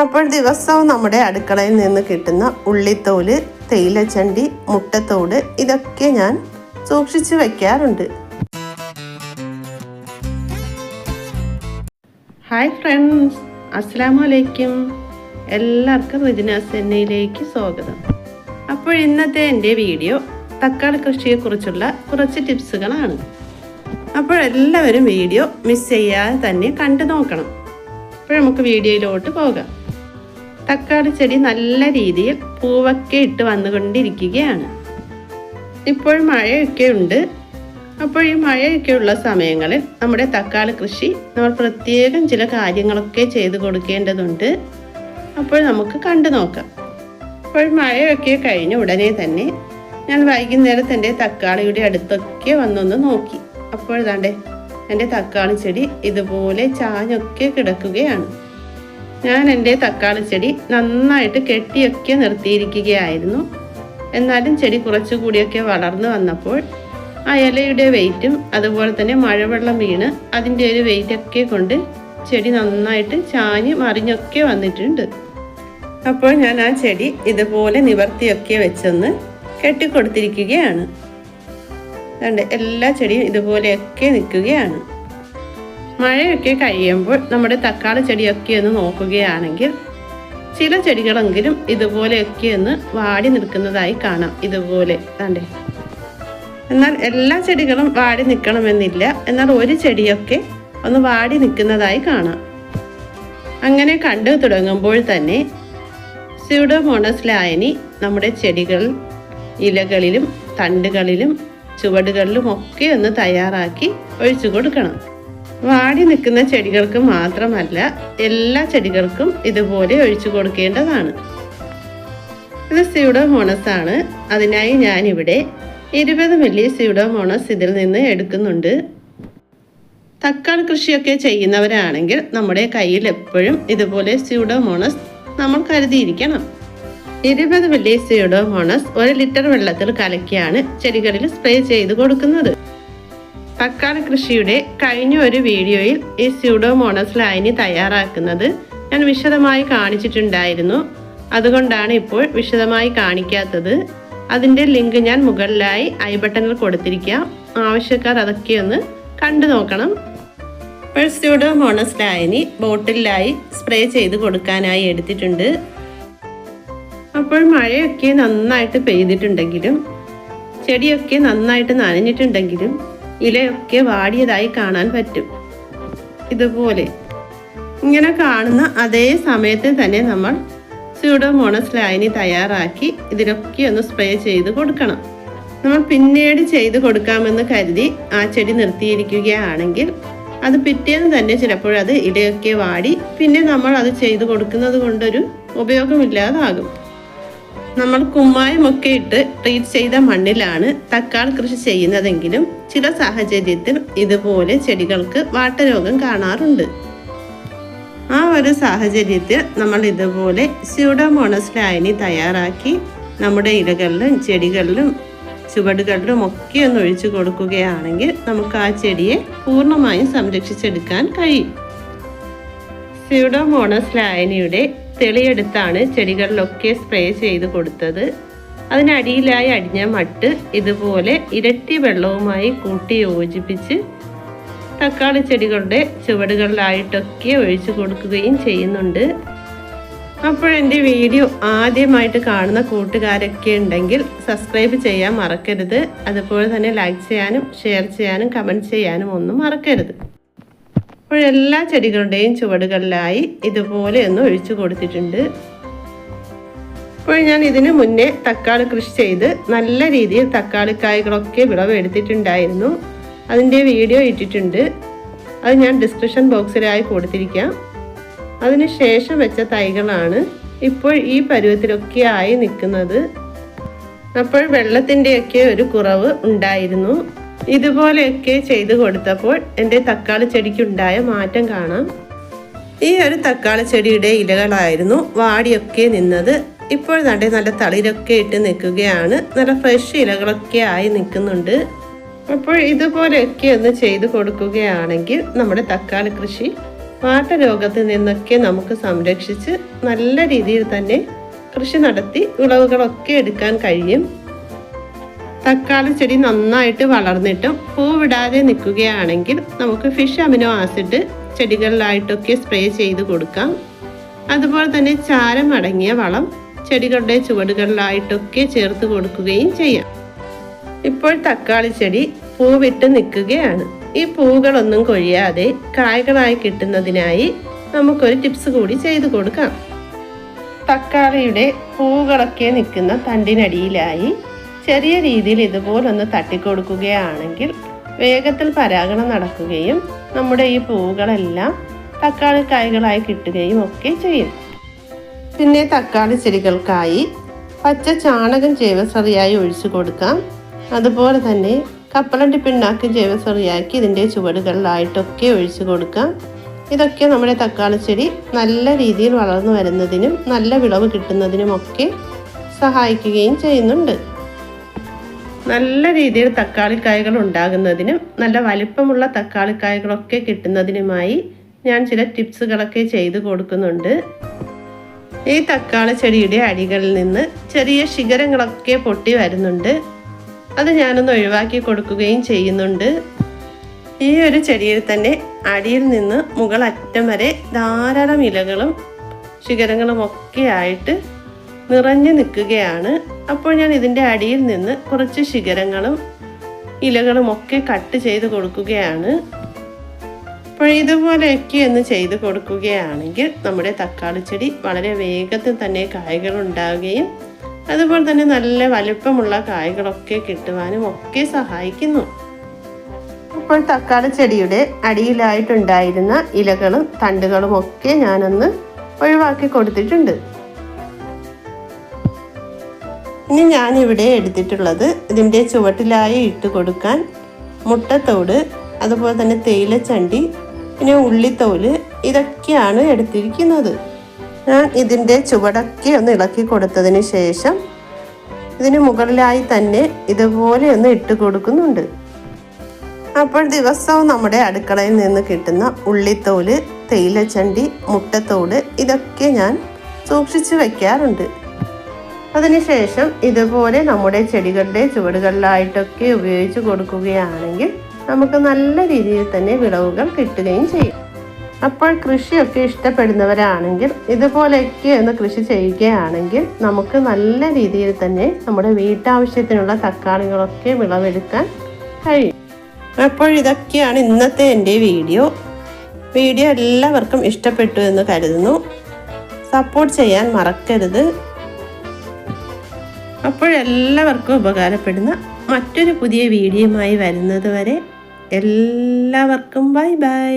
അപ്പോൾ ദിവസവും നമ്മുടെ അടുക്കളയിൽ നിന്ന് കിട്ടുന്ന ഉള്ളിത്തോൽ തേയിലച്ചണ്ടി മുട്ടത്തോട് ഇതൊക്കെ ഞാൻ സൂക്ഷിച്ചു വയ്ക്കാറുണ്ട് ഹായ് ഫ്രണ്ട്സ് അസ്സാം എല്ലാവർക്കും റിജിനാസ് എന്നയിലേക്ക് സ്വാഗതം. അപ്പോൾ ഇന്നത്തെ എന്റെ വീഡിയോ തക്കാളി കൃഷിയെക്കുറിച്ചുള്ള കുറച്ച് ടിപ്സുകളാണ്. അപ്പോൾ എല്ലാവരും വീഡിയോ മിസ് ചെയ്യാതെ തന്നെ കണ്ടു നോക്കണം. അപ്പോൾ നമുക്ക് വീഡിയോയിലോട്ട് പോകാം. തക്കാളി ചെടി നല്ല രീതിയിൽ പൂവൊക്കെ ഇട്ട് വന്നുകൊണ്ടിരിക്കുകയാണ്. ഇപ്പോൾ മഴയൊക്കെ ഉണ്ട്. അപ്പോൾ ഈ മഴയൊക്കെ ഉള്ള സമയങ്ങളിൽ നമ്മുടെ തക്കാളി കൃഷി നമ്മൾ പ്രത്യേകം ചില കാര്യങ്ങളൊക്കെ ചെയ്ത് കൊടുക്കേണ്ടതുണ്ട്. അപ്പോൾ നമുക്ക് കണ്ടു നോക്കാം. അപ്പോൾ മഴയൊക്കെ കഴിഞ്ഞ ഉടനെ തന്നെ ഞാൻ വൈകുന്നേരത്ത് എന്റെ തക്കാളിയുടെ അടുത്തൊക്കെ വന്നൊന്ന് നോക്കി. അപ്പോൾ എന്റെ തക്കാളി ചെടി ഇതുപോലെ ചാഞ്ഞൊക്കെ കിടക്കുകയാണ്. ഞാൻ എന്റെ തക്കാളി ചെടി നന്നായിട്ട് കെട്ടിയൊക്കെ നിർത്തിയിരിക്കുകയായിരുന്നു. എന്നാലും ചെടി കുറച്ചുകൂടിയൊക്കെ വളർന്നു വന്നപ്പോൾ ആ ഇലയുടെ വെയിറ്റും അതുപോലെ തന്നെ മഴവെള്ളം വീണ് അതിന്റെ ഒരു വെയിറ്റൊക്കെ കൊണ്ട് ചെടി നന്നായിട്ട് ചാഞ്ഞ് മറിഞ്ഞൊക്കെ വന്നിട്ടുണ്ട്. അപ്പോൾ ഞാൻ ആ ചെടി ഇതുപോലെ നിവർത്തിയൊക്കെ വെച്ചൊന്ന് കെട്ടിക്കൊടുത്തിരിക്കുകയാണ്. കണ്ട് എല്ലാ ചെടിയും ഇതുപോലെയൊക്കെ നിൽക്കുകയാണ്. മഴയൊക്കെ കഴിയുമ്പോൾ നമ്മുടെ തക്കാളി ചെടിയൊക്കെ ഒന്ന് നോക്കുകയാണെങ്കിൽ ചില ചെടികളെങ്കിലും ഇതുപോലെയൊക്കെ ഒന്ന് വാടി നിൽക്കുന്നതായി കാണാം. ഇതുപോലെ തണ്ടേ എന്നാൽ എല്ലാ ചെടികളും വാടി നിൽക്കണമെന്നില്ല. എന്നാൽ ഒരു ചെടിയൊക്കെ ഒന്ന് വാടി നിൽക്കുന്നതായി കാണാം. അങ്ങനെ കണ്ടു തുടങ്ങുമ്പോൾ തന്നെ സ്യൂഡോമോണസ് ലായനി നമ്മുടെ ചെടികൾ ഇലകളിലും തണ്ടുകളിലും ചുവടുകളിലും ഒക്കെ ഒന്ന് തയ്യാറാക്കി ഒഴിച്ചു കൊടുക്കണം. വാടി നിൽക്കുന്ന ചെടികൾക്ക് മാത്രമല്ല എല്ലാ ചെടികൾക്കും ഇതുപോലെ ഒഴിച്ചു കൊടുക്കേണ്ടതാണ്. ഇത് സ്യൂഡോമോണസ് ആണ്. അതിനായി ഞാനിവിടെ ഇരുപത് മില്ലി സ്യൂഡോമോണസ് ഇതിൽ നിന്ന് എടുക്കുന്നുണ്ട്. തക്കാളി കൃഷിയൊക്കെ ചെയ്യുന്നവരാണെങ്കിൽ നമ്മുടെ കയ്യിൽ എപ്പോഴും ഇതുപോലെ സ്യൂഡോമോണസ് നമ്മൾ കരുതിയിരിക്കണം. ഇരുപത് മില്ലി സ്യൂഡോമോണസ് ഒരു ലിറ്റർ വെള്ളത്തിൽ കലക്കിയാണ് ചെടികളിൽ സ്പ്രേ ചെയ്ത് കൊടുക്കുന്നത്. തക്കാളി കൃഷിയുടെ കഴിഞ്ഞ ഒരു വീഡിയോയിൽ ഈ സ്യൂഡോമോണസ് ലൈനി തയ്യാറാക്കുന്നത് ഞാൻ വിശദമായി കാണിച്ചിട്ടുണ്ടായിരുന്നു. അതുകൊണ്ടാണ് ഇപ്പോൾ വിശദമായി കാണിക്കാത്തത്. അതിന്റെ ലിങ്ക് ഞാൻ മുകളിലായി ഐ ബട്ടണിൽ കൊടുത്തിരിക്കാം. ആവശ്യക്കാർ അതൊക്കെ ഒന്ന് കണ്ടു നോക്കണം. ഇപ്പോൾ സ്യൂഡോമോണസ് ലൈനി ബോട്ടിലായി സ്പ്രേ ചെയ്ത് കൊടുക്കാനായി എടുത്തിട്ടുണ്ട്. അപ്പോൾ മഴയൊക്കെ നന്നായിട്ട് പെയ്തിട്ടുണ്ടെങ്കിലും ചെടിയൊക്കെ നന്നായിട്ട് നനഞ്ഞിട്ടുണ്ടെങ്കിലും ഇലയൊക്കെ വാടിയതായി കാണാൻ പറ്റും. ഇതുപോലെ. ഇങ്ങനെ കാണുന്ന അതേ സമയത്ത് തന്നെ നമ്മൾ സ്യൂഡോമോണസ് ലൈനി തയ്യാറാക്കി ഇതിലൊക്കെ ഒന്ന് സ്പ്രേ ചെയ്ത് കൊടുക്കണം. നമ്മൾ പിന്നീട് ചെയ്ത് കൊടുക്കാമെന്ന് കരുതി ആ ചെടി നിർത്തിയിരിക്കുകയാണെങ്കിൽ അത് പിറ്റേന്ന് തന്നെ ചിലപ്പോഴത് ഇടയൊക്കെ വാടി പിന്നെ നമ്മൾ അത് ചെയ്ത് കൊടുക്കുന്നത് കൊണ്ടൊരു ഉപയോഗമില്ലാതാകും. നമ്മൾ കുമ്മായമൊക്കെ ഇട്ട് ട്രീറ്റ് ചെയ്ത മണ്ണിലാണ് തക്കാളി കൃഷി ചെയ്യുന്നതെങ്കിലും ചില സാഹചര്യത്തിൽ ഇതുപോലെ ചെടികൾക്ക് വാട്ടരോഗം കാണാറുണ്ട്. ആ ഒരു സാഹചര്യത്തിൽ നമ്മൾ ഇതുപോലെ സ്യൂഡോമോണസ് ലായനി തയ്യാറാക്കി നമ്മുടെ ഇലകളിലും ചെടികളിലും ചുവടുകളിലും ഒക്കെ ഒന്ന് ഒഴിച്ചു കൊടുക്കുകയാണെങ്കിൽ നമുക്ക് ആ ചെടിയെ പൂർണമായും സംരക്ഷിച്ചെടുക്കാൻ കഴിയും. സ്യൂഡോമോണസ് ലായനിയുടെ തെളിയെടുത്താണ് ചെടികളിലൊക്കെ സ്പ്രേ ചെയ്ത് കൊടുത്തത്. അതിനടിയിലായി അടിഞ്ഞ മട്ട് ഇതുപോലെ ഇരട്ടി വെള്ളവുമായി കൂട്ടി യോജിപ്പിച്ച് തക്കാളി ചെടികളുടെ ചുവടുകളിലായിട്ടൊക്കെ ഒഴിച്ചു കൊടുക്കുകയും ചെയ്യുന്നുണ്ട്. അപ്പോൾ എന്റെ വീഡിയോ ആദ്യമായിട്ട് കാണുന്ന കൂട്ടുകാരൊക്കെ ഉണ്ടെങ്കിൽ സബ്സ്ക്രൈബ് ചെയ്യാൻ മറക്കരുത്. അതുപോലെ തന്നെ ലൈക്ക് ചെയ്യാനും ഷെയർ ചെയ്യാനും കമന്റ് ചെയ്യാനും ഒന്നും മറക്കരുത്. അപ്പോൾ എല്ലാ ചെടികളുടെയും ചുവടുകളിലായി ഇതുപോലെ ഒന്ന് ഒഴിച്ചു കൊടുത്തിട്ടുണ്ട്. ഇപ്പോൾ ഞാൻ ഇതിനു മുന്നേ തക്കാളി കൃഷി ചെയ്ത് നല്ല രീതിയിൽ തക്കാളി തക്കാളിക്കായ്കളൊക്കെ വിളവെടുത്തിട്ടുണ്ടായിരുന്നു. അതിന്റെ വീഡിയോ ഇട്ടിട്ടുണ്ട്. അത് ഞാൻ ഡിസ്ക്രിപ്ഷൻ ബോക്സിലായി കൊടുത്തിരിക്കാം. അതിന് ശേഷം വെച്ച തൈകളാണ് ഇപ്പോൾ ഈ പരുവത്തിലൊക്കെ ആയി നിൽക്കുന്നത്. അപ്പോൾ വെള്ളത്തിന്റെയൊക്കെ ഒരു കുറവ് ഉണ്ടായിരുന്നു. ഇതുപോലെയൊക്കെ ചെയ്തു കൊടുത്തപ്പോൾ എന്റെ തക്കാളി ചെടിക്കുണ്ടായ മാറ്റം കാണാം. ഈ ഒരു തക്കാളി ചെടിയുടെ ഇലകളായിരുന്നു. വാടിയൊക്കെ നിന്നത്. ഇപ്പോൾ നടേ നല്ല തളിരൊക്കെ ഇട്ട് നിൽക്കുകയാണ്. നല്ല ഫ്രഷ് ഇലകളൊക്കെ ആയി നിൽക്കുന്നുണ്ട്. അപ്പോൾ ഇതുപോലെയൊക്കെ ഒന്ന് ചെയ്തു കൊടുക്കുകയാണെങ്കിൽ നമ്മുടെ തക്കാളി കൃഷി വാട്ടരോഗത്തിൽ നിന്നൊക്കെ നമുക്ക് സംരക്ഷിച്ച് നല്ല രീതിയിൽ തന്നെ കൃഷി നടത്തി വിളവുകളൊക്കെ എടുക്കാൻ കഴിയും. തക്കാളി ചെടി നന്നായിട്ട് വളർന്നിട്ടും പൂവിടാതെ നിൽക്കുകയാണെങ്കിൽ നമുക്ക് ഫിഷ് അമിനോ ആസിഡ് ചെടികളിലായിട്ടൊക്കെ സ്പ്രേ ചെയ്ത് കൊടുക്കാം. അതുപോലെ തന്നെ ചാരം അടങ്ങിയ വളം ചെടികളുടെ ചുവടുകളിലായിട്ടൊക്കെ ചേർത്ത് കൊടുക്കുകയും ചെയ്യാം. ഇപ്പോൾ തക്കാളി ചെടി പൂവിട്ട് നിൽക്കുകയാണ്. ഈ പൂവുകളൊന്നും കൊഴിയാതെ കായകളായി കിട്ടുന്നതിനായി നമുക്കൊരു ടിപ്സ് കൂടി ചെയ്തു കൊടുക്കാം. തക്കാളിയുടെ പൂവുകളൊക്കെ നിൽക്കുന്ന തണ്ടിനടിയിലായി ചെറിയ രീതിയിൽ ഇതുപോലൊന്ന് തട്ടിക്കൊടുക്കുകയാണെങ്കിൽ വേഗത്തിൽ പരാഗണം നടക്കുകയും നമ്മുടെ ഈ പൂവുകളെല്ലാം തക്കാളി കായ്കളായി കിട്ടുകയും ഒക്കെ ചെയ്യും. പിന്നെ തക്കാളി ചെടികൾക്കായി പച്ച ചാണകം ജൈവസറിയായി ഒഴിച്ചു കൊടുക്കാം. അതുപോലെ തന്നെ കപ്പലണ്ടി പിണ്ണാക്ക് ജൈവസറിയാക്കി ഇതിന്റെ ചുവടുകളിലായിട്ടൊക്കെ ഒഴിച്ചു കൊടുക്കാം. ഇതൊക്കെ നമ്മുടെ തക്കാളി ചെടി നല്ല രീതിയിൽ വളർന്നു വരുന്നതിനും നല്ല വിളവ് കിട്ടുന്നതിനുമൊക്കെ സഹായിക്കുകയും ചെയ്യുന്നുണ്ട്. നല്ല രീതിയിൽ തക്കാളിക്കായകൾ ഉണ്ടാകുന്നതിനും നല്ല വലിപ്പമുള്ള തക്കാളിക്കായകളൊക്കെ കിട്ടുന്നതിനുമായി ഞാൻ ചില ടിപ്സുകളൊക്കെ ചെയ്തു കൊടുക്കുന്നുണ്ട്. ഈ തക്കാളി ചെടിയുടെ അടികളിൽ നിന്ന് ചെറിയ ശിഖരങ്ങളൊക്കെ പൊട്ടി വരുന്നുണ്ട്. അത് ഞാനൊന്ന് ഒഴിവാക്കി കൊടുക്കുകയും ചെയ്യുന്നുണ്ട്. ഈ ഒരു ചെടിയിൽ തന്നെ അടിയിൽ നിന്ന് മുകളറ്റം വരെ ധാരാളം ഇലകളും ശിഖരങ്ങളും ഒക്കെ ആയിട്ട് നിറഞ്ഞു നിൽക്കുകയാണ്. അപ്പോൾ ഞാൻ ഇതിന്റെ അടിയിൽ നിന്ന് കുറച്ച് ശിഖരങ്ങളും ഇലകളും ഒക്കെ കട്ട് ചെയ്ത് കൊടുക്കുകയാണ്. അപ്പോൾ ഇതുപോലെയൊക്കെ ഒന്ന് ചെയ്ത് കൊടുക്കുകയാണെങ്കിൽ നമ്മുടെ തക്കാളി ചെടി വളരെ വേഗത്തിൽ തന്നെ കായ്കൾ ഉണ്ടാവുകയും അതുപോലെ തന്നെ നല്ല വലുപ്പമുള്ള കായ്കളൊക്കെ കിട്ടുവാനും ഒക്കെ സഹായിക്കുന്നു. അപ്പോൾ തക്കാളി ചെടിയുടെ അടിയിലായിട്ടുണ്ടായിരുന്ന ഇലകളും തണ്ടുകളും ഒക്കെ ഞാനൊന്ന് ഒഴിവാക്കി കൊടുത്തിട്ടുണ്ട്. ഇനി ഞാനിവിടെ എടുത്തിട്ടുള്ളത് ഇതിന്റെ ചുവട്ടിലായി ഇട്ട് കൊടുക്കാൻ മുട്ടത്തോട് അതുപോലെ തന്നെ തേയിലച്ചണ്ടി പിന്നെ ഉള്ളിത്തോൽ ഇതൊക്കെയാണ് എടുത്തിരിക്കുന്നത്. ഞാൻ ഇതിന്റെ ചുവടൊക്കെ ഒന്ന് ഇളക്കി കൊടുത്തതിന് ശേഷം ഇതിന് മുകളിലായി തന്നെ ഇതുപോലെ ഒന്ന് ഇട്ട് കൊടുക്കുന്നുണ്ട്. അപ്പോൾ ദിവസവും നമ്മുടെ അടുക്കളയിൽ നിന്ന് കിട്ടുന്ന ഉള്ളിത്തോൽ തേയിലച്ചണ്ടി മുട്ടത്തോട് ഇതൊക്കെ ഞാൻ സൂക്ഷിച്ചു വയ്ക്കാറുണ്ട് അതിനുശേഷം ഇതുപോലെ നമ്മുടെ ചെടികളുടെ ചുവടുകളിലായിട്ടൊക്കെ ഉപയോഗിച്ച് കൊടുക്കുകയാണെങ്കിൽ നമുക്ക് നല്ല രീതിയിൽ തന്നെ വിളവുകൾ കിട്ടുകയും ചെയ്യും. അപ്പോൾ കൃഷിയൊക്കെ ഇഷ്ടപ്പെടുന്നവരാണെങ്കിൽ ഇതുപോലെയൊക്കെ ഒന്ന് കൃഷി ചെയ്യുകയാണെങ്കിൽ നമുക്ക് നല്ല രീതിയിൽ തന്നെ നമ്മുടെ വീട്ടാവശ്യത്തിനുള്ള തക്കാളികളൊക്കെ വിളവെടുക്കാൻ കഴിയും. അപ്പോൾ ഇതൊക്കെയാണ് ഇന്നത്തെ എന്റെ വീഡിയോ. വീഡിയോ എല്ലാവർക്കും ഇഷ്ടപ്പെട്ടു എന്ന് കരുതുന്നു. സപ്പോർട്ട് ചെയ്യാൻ മറക്കരുത്. അപ്പോഴെല്ലാവർക്കും ഉപകാരപ്പെടുന്ന മറ്റൊരു പുതിയ വീഡിയോയുമായി വരുന്നത് വരെ എല്ലാവർക്കും ബൈ ബൈ.